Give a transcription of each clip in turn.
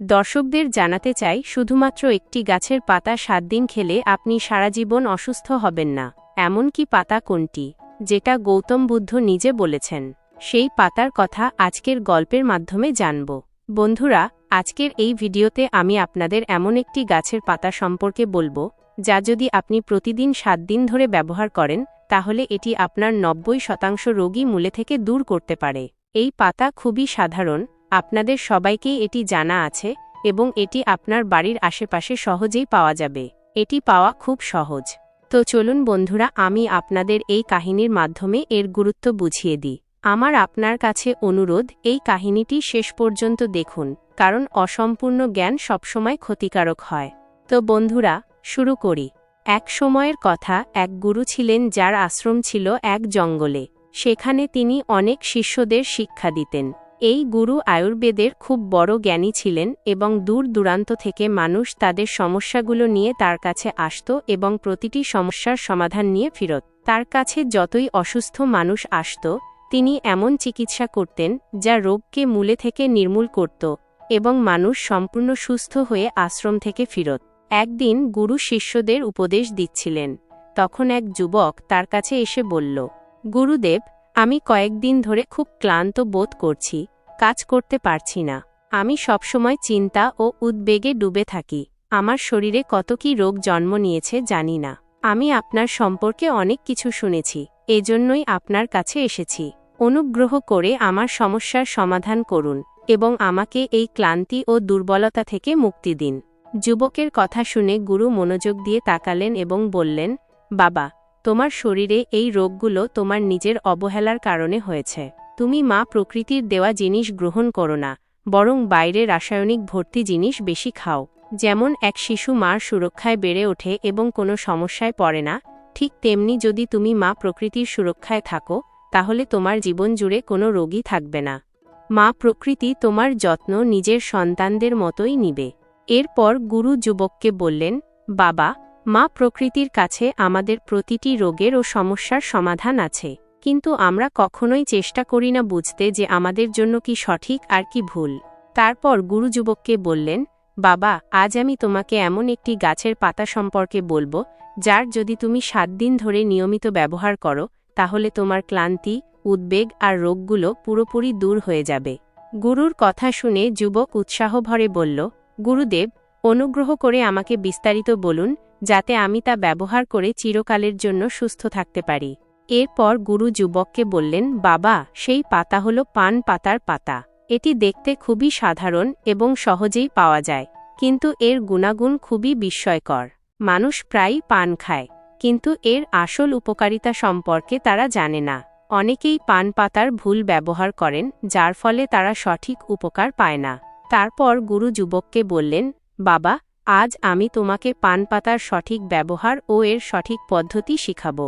দর্শকদের জানাতে চাই, শুধুমাত্র একটি গাছের পাতা সাত দিন খেলে আপনি সারা জীবন অসুস্থ হবেন না। এমনকি পাতা কোনটি? যেটা গৌতম বুদ্ধ নিজে বলেছেন। সেই পাতার কথা আজকের গল্পের মাধ্যমে জানব। বন্ধুরা, আজকের এই ভিডিওতে আমি আপনাদের এমন একটি গাছের পাতা সম্পর্কে বলব, যা যদি আপনি প্রতিদিন সাত দিন ধরে ব্যবহার করেন, তাহলে এটি আপনার নব্বই শতাংশ রোগী মূলে থেকে দূর করতে পারে। এই পাতা খুবই সাধারণ আপনাদের সবাইকেই এটি জানা আছে এবং এটি আপনার বাড়ির আশেপাশে সহজেই পাওয়া যাবে। এটি পাওয়া খুব সহজ। তো চলুন বন্ধুরা, আমি আপনাদের এই কাহিনীর মাধ্যমে এর গুরুত্ব বুঝিয়ে দিই। আমার আপনার কাছে অনুরোধ, এই কাহিনীটি শেষ পর্যন্ত দেখুন, কারণ অসম্পূর্ণ জ্ঞান সবসময় ক্ষতিকারক হয়। তো বন্ধুরা, শুরু করি। এক সময়ের কথা, এক গুরু ছিলেন যার আশ্রম ছিল এক জঙ্গলে। সেখানে তিনি অনেক শিষ্যদের শিক্ষা দিতেন। এই গুরু আয়ুর্বেদের খুব বড় জ্ঞানী ছিলেন এবং দূর দূরান্ত থেকে মানুষ তাদের সমস্যাগুলো নিয়ে তার কাছে আসত এবং প্রতিটি সমস্যার সমাধান নিয়ে ফিরত। তার কাছে যতই অসুস্থ মানুষ আসত, তিনি এমন চিকিৎসা করতেন যা রোগকে মূলে থেকে নির্মূল করত এবং মানুষ সম্পূর্ণ সুস্থ হয়ে আশ্রম থেকে ফিরত। একদিন গুরু শিষ্যদের উপদেশ দিচ্ছিলেন। তখন এক যুবক তার কাছে এসে বলল, গুরুদেব আমি কয়েকদিন ধরে খুব ক্লান্ত বোধ করছি, কাজ করতে পারছি না। আমি সবসময় চিন্তা ও উদ্বেগে ডুবে থাকি। আমার শরীরে কত কি রোগ জন্ম নিয়েছে জানি না। আমি আপনার সম্পর্কে অনেক কিছু শুনেছি, এজন্যই আপনার কাছে এসেছি। অনুগ্রহ করে আমার সমস্যার সমাধান করুন এবং আমাকে এই ক্লান্তি ও দুর্বলতা থেকে মুক্তি দিন। যুবকের কথা শুনে গুরু মনোযোগ দিয়ে তাকালেন এবং বললেন, বাবা তোমার শরীরে এই রোগগুলো তোমার নিজের অবহেলার কারণে হয়েছে। তুমি মা প্রকৃতির দেওয়া জিনিস গ্রহণ করো না, বরং বাইরে রাসায়নিক ভর্তি জিনিস বেশি খাও। যেমন এক শিশু মার সুরক্ষায় বেড়ে ওঠে এবং কোনো সমস্যায় পড়ে না, ঠিক তেমনি যদি তুমি মা প্রকৃতির সুরক্ষায় থাকো, তাহলে তোমার জীবন জুড়ে কোনো রোগী থাকবে না। মা প্রকৃতি তোমার যত্ন নিজের সন্তানদের মতোই নিবে। এরপর গুরু যুবককে বললেন, বাবা মা প্রকৃতির কাছে আমাদের প্রতিটি রোগের ও সমস্যার সমাধান আছে, কিন্তু আমরা কখনোই চেষ্টা করি না বুঝতে যে আমাদের জন্য কি সঠিক আর কি ভুল। তারপর গুরু যুবককে বললেন, বাবা, আজ আমি তোমাকে এমন একটি গাছের পাতা সম্পর্কে বলব, যার যদি তুমি সাত দিন ধরে নিয়মিত ব্যবহার করো, তাহলে তোমার ক্লান্তি, উদ্বেগ আর রোগগুলো পুরোপুরি দূর হয়ে যাবে। গুরুর কথা শুনে যুবক উৎসাহ ভরে বলল, গুরুদেব, অনুগ্রহ করে আমাকে বিস্তারিত বলুন যাতে আমি তা ব্যবহার করে চিরকালের জন্য সুস্থ থাকতে পারি। এরপর গুরু যুবককে বললেন, বাবা, সেই পাতা হল পান পাতার পাতা। এটি দেখতে খুবই সাধারণ এবং সহজেই পাওয়া যায়, কিন্তু এর গুণাগুণ খুবই বিস্ময়কর। মানুষ প্রায়ই পান খায়, কিন্তু এর আসল উপকারিতা সম্পর্কে তারা জানে না। অনেকেই পান পাতার ভুল ব্যবহার করেন, যার ফলে তারা সঠিক উপকার পায় না। তারপর গুরু যুবককে বললেন, বাবা আজ আমি তোমাকে পান পাতার সঠিক ব্যবহার ও এর সঠিক পদ্ধতি শিখাব।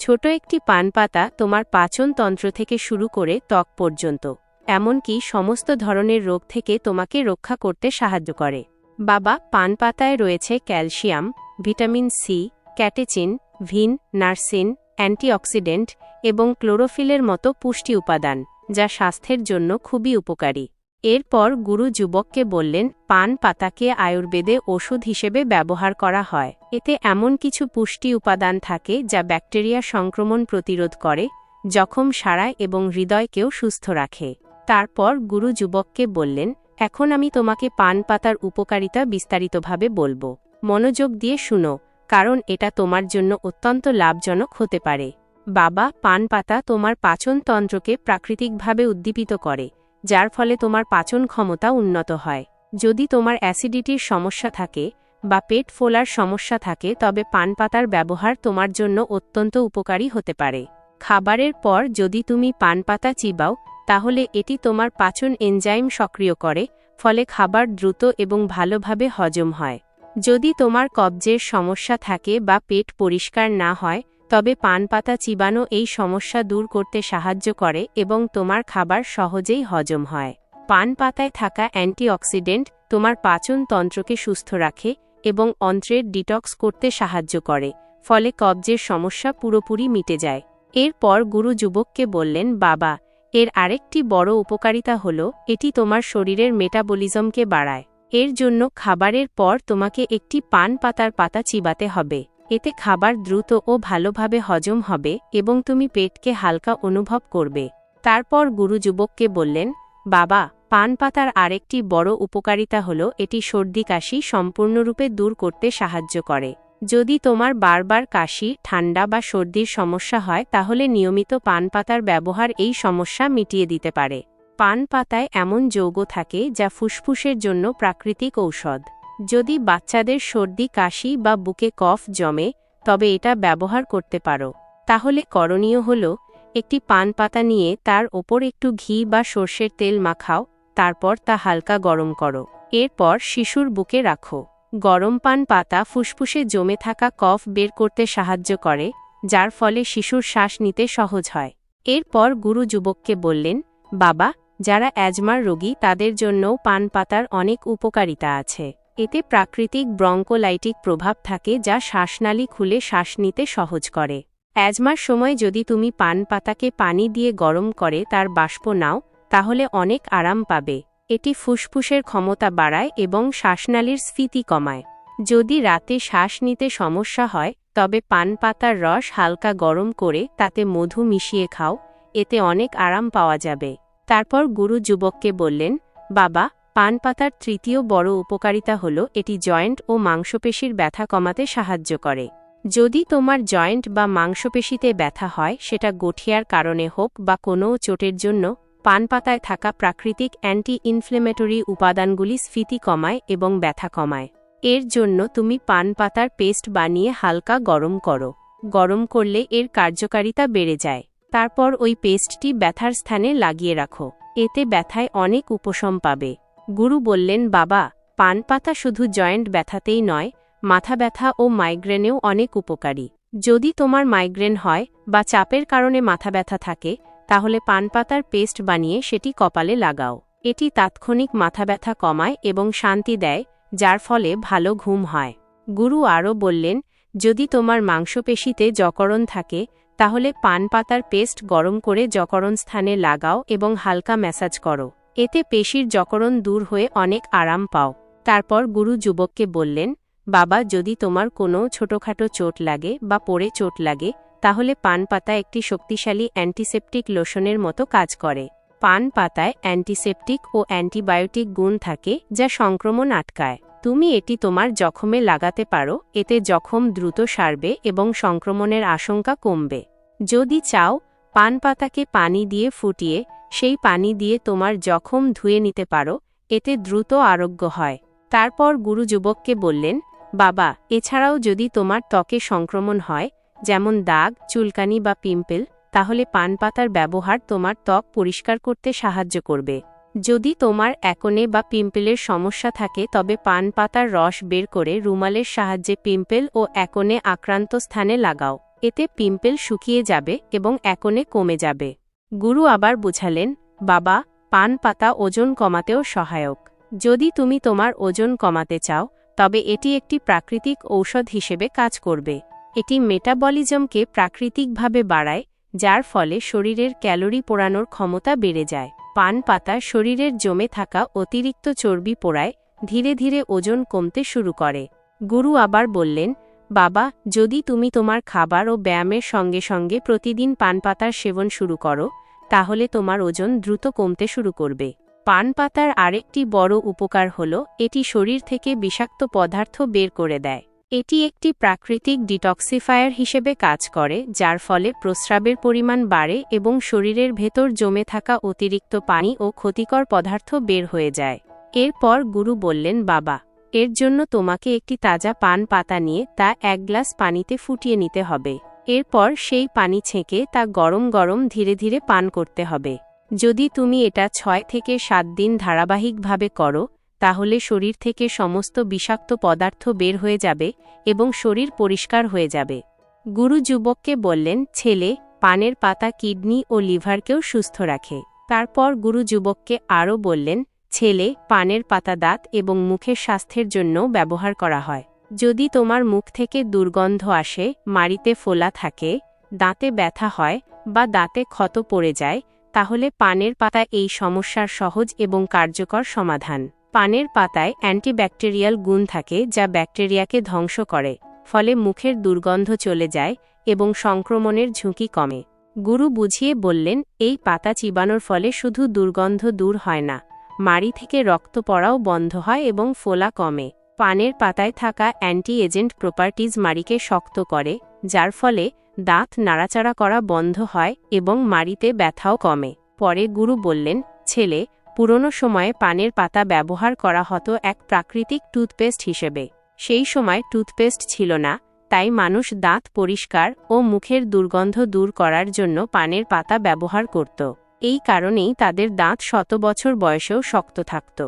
ছোট একটি পান পাতা তোমার পাচনতন্ত্র থেকে শুরু করে ত্বক পর্যন্ত, এমনকি সমস্ত ধরনের রোগ থেকে তোমাকে রক্ষা করতে সাহায্য করে। বাবা পান পাতায় রয়েছে ক্যালসিয়াম, ভিটামিন সি, ক্যাটেচিন, ভিন, নার্সিন, অ্যান্টিঅক্সিডেন্ট এবং ক্লোরোফিলের মতো পুষ্টি উপাদান, যা স্বাস্থ্যের জন্য খুবই উপকারী। এরপর গুরু যুবককে বললেন, পান পাতাকে আয়ুর্বেদে ওষুধ হিসেবে ব্যবহার করা হয়। এতে এমন কিছু পুষ্টি উপাদান থাকে যা ব্যাকটেরিয়া সংক্রমণ প্রতিরোধ করে, জখম সারায় এবং হৃদয়কেও সুস্থ রাখে। তারপর গুরু যুবককে বললেন, এখন আমি তোমাকে পান পাতার উপকারিতা বিস্তারিতভাবে বলব। মনোযোগ দিয়ে শুনো, কারণ এটা তোমার জন্য অত্যন্ত লাভজনক হতে পারে। বাবা, পান পাতা তোমার পাচনতন্ত্রকে প্রাকৃতিকভাবে উদ্দীপিত করে। যার ফলে তোমার পাচন ক্ষমতা উন্নত হয়। যদি তোমার অ্যাসিডিটির সমস্যা থাকে বা পেট ফোলার সমস্যা থাকে, তবে পান পাতার ব্যবহার তোমার জন্য অত্যন্ত উপকারী হতে পারে। খাবারের পর যদি তুমি পান পাতা চিবাও, তাহলে এটি তোমার পাচন এনজাইম সক্রিয় করে, ফলে খাবার দ্রুত এবং ভালোভাবে হজম হয়। যদি তোমার কবজের সমস্যা থাকে বা পেট পরিষ্কার না হয় তবে পান পাতা চিবানো এই সমস্যা দূর করতে সাহায্য করে এবং তোমার খাবার সহজেই হজম হয়। পান পাতায় থাকা অ্যান্টিঅক্সিডেন্ট তোমার পাচন তন্ত্রকে সুস্থ রাখে এবং অন্ত্রের ডিটক্স করতে সাহায্য করে, ফলে কবজের সমস্যা পুরোপুরি মিটে যায়। এরপর গুরু যুবককে বললেন, বাবা, এর আরেকটি বড় উপকারিতা হল, এটি তোমার শরীরের মেটাবলিজমকে বাড়ায়। এর জন্য খাবারের পর তোমাকে একটি পান পাতার পাতা চিবাতে হবে। এতে খাবার দ্রুত ও ভালোভাবে হজম হবে এবং তুমি পেটকে হালকা অনুভব করবে। তারপর গুরু যুবককে বললেন, বাবা, পান পাতার আরেকটি বড় উপকারিতা হল এটি সর্দি কাশি সম্পূর্ণরূপে দূর করতে সাহায্য করে। যদি তোমার বারবার কাশি, ঠান্ডা বা সর্দির সমস্যা হয়, তাহলে নিয়মিত পান পাতার ব্যবহার এই সমস্যা মিটিয়ে দিতে পারে। পান পাতায় এমন যৌগ থাকে যা ফুসফুসের জন্য প্রাকৃতিক ঔষধ। যদি বাচ্চাদের সর্দি, কাশি বা বুকে কফ জমে, তবে এটা ব্যবহার করতে পারো। তাহলে করণীয় হল, একটি পান পাতা নিয়ে তার ওপর একটু ঘি বা সর্ষের তেল মাখাও, তারপর তা হালকা গরম করো। এরপর শিশুর বুকে রাখো। গরম পান পাতা ফুসফুসে জমে থাকা কফ বের করতে সাহায্য করে, যার ফলে শিশুর শ্বাস নিতে সহজ হয়। এরপর গুরু যুবককে বললেন, বাবা, যারা অ্যাজমার রোগী তাদের জন্যও পান পাতার অনেক উপকারিতা আছে। এতে প্রাকৃতিক ব্রঙ্কোলাইটিক প্রভাব থাকে যা শ্বাসনালী খুলে শ্বাস নিতে সহজ করে। অ্যাজমার সময় যদি তুমি পান পাতাকে পানি দিয়ে গরম করে তার বাষ্প নাও, তাহলে অনেক আরাম পাবে। এটি ফুসফুসের ক্ষমতা বাড়ায় এবং শ্বাসনালীর স্ফীতি কমায়। যদি রাতে শ্বাস নিতে সমস্যা হয়, তবে পান পাতার রস হালকা গরম করে তাতে মধু মিশিয়ে খাও, এতে অনেক আরাম পাওয়া যাবে। তারপর গুরু যুবককে বললেন, বাবা পান পাতার তৃতীয় বড় উপকারিতা হল, এটি জয়েন্ট ও মাংসপেশির ব্যথা কমাতে সাহায্য করে। যদি তোমার জয়েন্ট বা মাংসপেশিতে ব্যথা হয়, সেটা গঠিয়ার কারণে হোক বা কোনো চোটের জন্য পান পাতায় থাকা প্রাকৃতিক অ্যান্টি ইনফ্লেমেটরি উপাদানগুলি স্ফীতি কমায় এবং ব্যথা কমায়। এর জন্য তুমি পান পাতার পেস্ট বানিয়ে হালকা গরম করো। গরম করলে এর কার্যকারিতা বেড়ে যায়। তারপর ওই পেস্টটি ব্যথার স্থানে লাগিয়ে রাখো। এতে ব্যথায় অনেক উপশম পাবে। গুরু বললেন, বাবা পান পাতা শুধু জয়েন্ট ব্যথাতেই নয়, মাথা ব্যথা ও মাইগ্রেনেও অনেক উপকারী। যদি তোমার মাইগ্রেন হয় বা চাপের কারণে মাথা ব্যথা থাকে, তাহলে পান পাতার পেস্ট বানিয়ে সেটি কপালে লাগাও। এটি তাৎক্ষণিক মাথা ব্যথা কমায় এবং শান্তি দেয়, যার ফলে ভালো ঘুম হয়। গুরু আরও বললেন, যদি তোমার মাংসপেশিতে জকরণ থাকে, তাহলে পান পাতার পেস্ট গরম করে জকরণ স্থানে লাগাও এবং হালকা ম্যাসাজ করো। এতে পেশির জকরণ দূর হয়ে অনেক আরাম পাও। তারপর গুরু যুবককে বললেন, বাবা, যদি তোমার কোনো ছোটখাটো চোট লাগে বা পড়ে চোট লাগে, তাহলে পান পাতা একটি শক্তিশালী অ্যান্টিসেপটিক লোশনের মতো কাজ করে। পান পাতায় অ্যান্টিসেপটিক ও অ্যান্টিবায়োটিক গুণ থাকে যা সংক্রমণ আটকায়। তুমি এটি তোমার জখমে লাগাতে পারো, এতে জখম দ্রুত সারবে এবং সংক্রমণের আশঙ্কা কমবে। যদি চাও পান পাতাকে পানি দিয়ে ফুটিয়ে, সেই পানি দিয়ে তোমার জখম ধুয়ে নিতে পারো, এতে দ্রুত আরোগ্য হয়। তারপর গুরু যুবককে বললেন, বাবা, এছাড়াও যদি তোমার ত্বকে সংক্রমণ হয়, যেমন দাগ, চুলকানি বা পিম্পল, তাহলে পান পাতার ব্যবহার তোমার ত্বক পরিষ্কার করতে সাহায্য করবে। যদি তোমার একনে বা পিম্পলের সমস্যা থাকে, তবে পান পাতার রস বের করে রুমালের সাহায্যে পিম্পল ও একনে আক্রান্ত স্থানে লাগাও। এতে পিম্পল শুকিয়ে যাবে এবং একনে কমে যাবে। গুরু আবার বুঝালেন, বাবা, পান পাতা ওজন কমাতেও সহায়ক। যদি তুমি তোমার ওজন কমাতে চাও, তবে এটি একটি প্রাকৃতিক ঔষধ হিসেবে কাজ করবে। এটি মেটাবলিজমকে প্রাকৃতিকভাবে বাড়ায়, যার ফলে শরীরের ক্যালোরি পোড়ানোর ক্ষমতা বেড়ে যায়। পান পাতা শরীরের জমে থাকা অতিরিক্ত চর্বি পোড়ায়, ধীরে ধীরে ওজন কমতে শুরু করে। গুরু আবার বললেন বাবা, যদি তুমি তোমার খাবার ও ব্যায়ামের সঙ্গে সঙ্গে প্রতিদিন পান পাতার সেবন শুরু করো, তাহলে তোমার ওজন দ্রুত কমতে শুরু করবে। পান পাতার আরেকটি বড় উপকার হল, এটি শরীর থেকে বিষাক্ত পদার্থ বের করে দেয়। এটি একটি প্রাকৃতিক ডিটক্সিফায়ার হিসেবে কাজ করে, যার ফলে প্রস্রাবের পরিমাণ বাড়ে এবং শরীরের ভেতর জমে থাকা অতিরিক্ত পানি ও ক্ষতিকর পদার্থ বের হয়ে যায়। এরপর গুরু বললেন, বাবা এর জন্য তোমাকে একটি তাজা পান পাতা নিয়ে তা এক গ্লাস পানিতে ফুটিয়ে নিতে হবে। এরপর সেই পানি ছেঁকে তা গরম গরম ধীরে ধীরে পান করতে হবে। যদি তুমি এটা ছয় থেকে সাত দিন ধারাবাহিকভাবে করো, তাহলে শরীর থেকে সমস্ত বিষাক্ত পদার্থ বের হয়ে যাবে এবং শরীর পরিষ্কার হয়ে যাবে। গুরু যুবককে বললেন, ছেলে, পানের পাতা কিডনি ও লিভারকেও সুস্থ রাখে। তারপর গুরু যুবককে আরও বললেন ছেলে, পানের পাতা দাঁত এবং মুখের স্বাস্থ্যের জন্য ব্যবহার করা হয়। যদি তোমার মুখ থেকে দুর্গন্ধ আসে, মাড়িতে ফোলা থাকে, দাঁতে ব্যথা হয় বা দাঁতে ক্ষত পড়ে যায়, তাহলে পানের পাতা এই সমস্যার সহজ এবং কার্যকর সমাধান। পানের পাতায় অ্যান্টিব্যাকটেরিয়াল গুণ থাকে যা ব্যাকটেরিয়াকে ধ্বংস করে, ফলে মুখের দুর্গন্ধ চলে যায় এবং সংক্রমণের ঝুঁকি কমে। গুরু বুঝিয়ে বললেন, এই পাতা চিবানোর ফলে শুধু দুর্গন্ধ দূর হয় না মাড়ি থেকে রক্ত পড়াও বন্ধ হয় এবং ফোলা কমে। পানের পাতায় থাকা অ্যান্টি এজেন্ট প্রপার্টিজ মাড়িকে শক্ত করে, যার ফলে দাঁত নাড়াচাড়া করা বন্ধ হয় এবং মাড়িতে ব্যথাও কমে। পরে গুরু বললেন, ছেলে, পুরনো সময়ে পানের পাতা ব্যবহার করা হতো এক প্রাকৃতিক টুথপেস্ট হিসেবে। সেই সময় টুথপেস্ট ছিল না, তাই মানুষ দাঁত পরিষ্কার ও মুখের দুর্গন্ধ দূর করার জন্য পানের পাতা ব্যবহার করত। এই কারণেই তাদের দাঁত শত বছর বয়সেও শক্ত থাকত।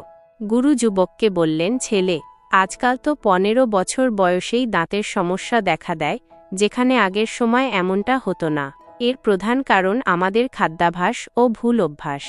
গুরু যুবককে বললেন, ছেলে, আজকাল তো পনেরো বছর বয়সেই দাঁতের সমস্যা দেখা দেয়, যেখানে আগের সময় এমনটা হতো না। এর প্রধান কারণ আমাদের খাদ্যাভাস ও ভুল অভ্যাস।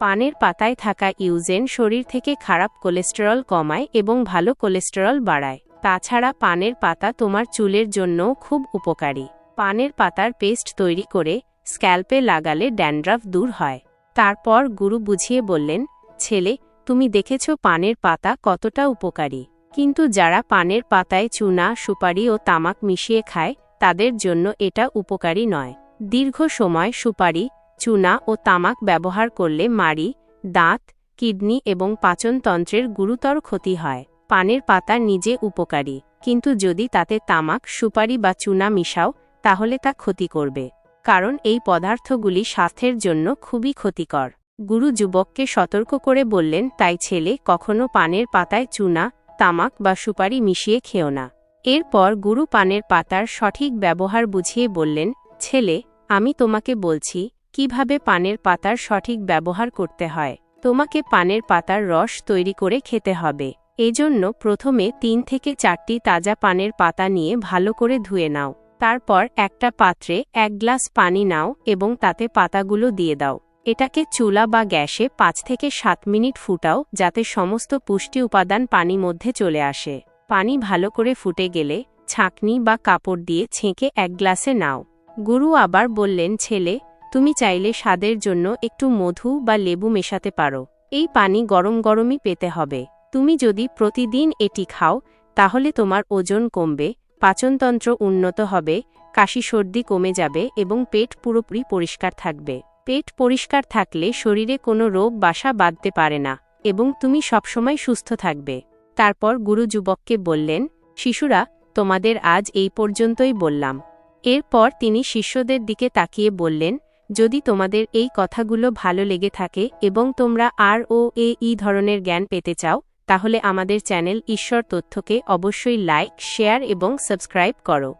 পানের পাতায় থাকা ইউজেন শরীর থেকে খারাপ কোলেস্টেরল কমায় এবং ভালো কোলেস্টেরল বাড়ায়। তাছাড়া পানের পাতা তোমার চুলের জন্যও খুব উপকারী। পানের পাতার পেস্ট তৈরি করে স্ক্যাল্পে লাগালে ড্যান্ড্রাফ দূর হয়। তারপর গুরু বুঝিয়ে বললেন, ছেলে, তুমি দেখেছ পানের পাতা কতটা উপকারী। কিন্তু যারা পানের পাতায় চুনা, সুপারি ও তামাক মিশিয়ে খায়, তাদের জন্য এটা উপকারী নয়। দীর্ঘ সময় সুপারি, চুনা ও তামাক ব্যবহার করলে মাড়ি, দাঁত, কিডনি এবং পাচনতন্ত্রের গুরুতর ক্ষতি হয়। পানের পাতা নিজে উপকারী, কিন্তু যদি তাতে তামাক, সুপারি বা চুনা মিশাও, তাহলে তা ক্ষতি করবে। কারণ এই পদার্থগুলি স্বাস্থ্যের জন্য খুবই ক্ষতিকর। গুরু যুবককে সতর্ক করে বললেন, তাই ছেলে, কখনো পানের পাতায় চুনা, তামাক বা সুপারি মিশিয়ে খেও না। এরপর গুরু পানের পাতার সঠিক ব্যবহার বুঝিয়ে বললেন, ছেলে, আমি তোমাকে বলছি, কীভাবে পানের পাতার সঠিক ব্যবহার করতে হয়? তোমাকে পানের পাতার রস তৈরি করে খেতে হবে। এজন্য প্রথমে তিন থেকে চারটি তাজা পানের পাতা নিয়ে ভালো করে ধুয়ে নাও। তারপর একটা পাত্রে এক গ্লাস পানি নাও এবং তাতে পাতাগুলো দিয়ে দাও। এটাকে চুলা বা গ্যাসে পাঁচ থেকে সাত মিনিট ফুটাও যাতে সমস্ত পুষ্টি উপাদান পানি মধ্যে চলে আসে। পানি ভালো করে ফুটে গেলে ছাঁকনি বা কাপড় দিয়ে ছেঁকে এক গ্লাসে নাও। গুরু আবার বললেন, ছেলে, তুমি চাইলে স্বাদের জন্য একটু মধু বা লেবু মেশাতে পারো। এই পানি গরম গরমই পেতে হবে। তুমি যদি প্রতিদিন এটি খাও, তাহলে তোমার ওজন কমবে পাচনতন্ত্র উন্নত হবে, কাশি সর্দি কমে যাবে এবং পেট পুরোপুরি পরিষ্কার থাকবে। পেট পরিষ্কার থাকলে শরীরে কোনো রোগ বাসা বাঁধতে পারে না এবং তুমি সবসময় সুস্থ থাকবে। তারপর গুরু যুবককে বললেন, শিশুরা, তোমাদের আজ এই পর্যন্তই বললাম। এরপর তিনি শিষ্যদের দিকে তাকিয়ে বললেন, যদি তোমাদের এই কথাগুলো ভালো লেগে থাকে এবং তোমরা আর ও এ ই ধরনের জ্ঞান পেতে চাও তাহলে আমাদের চ্যানেল ঈশ্বর তথ্যকে অবশ্যই লাইক শেয়ার এবং সাবস্ক্রাইব করো।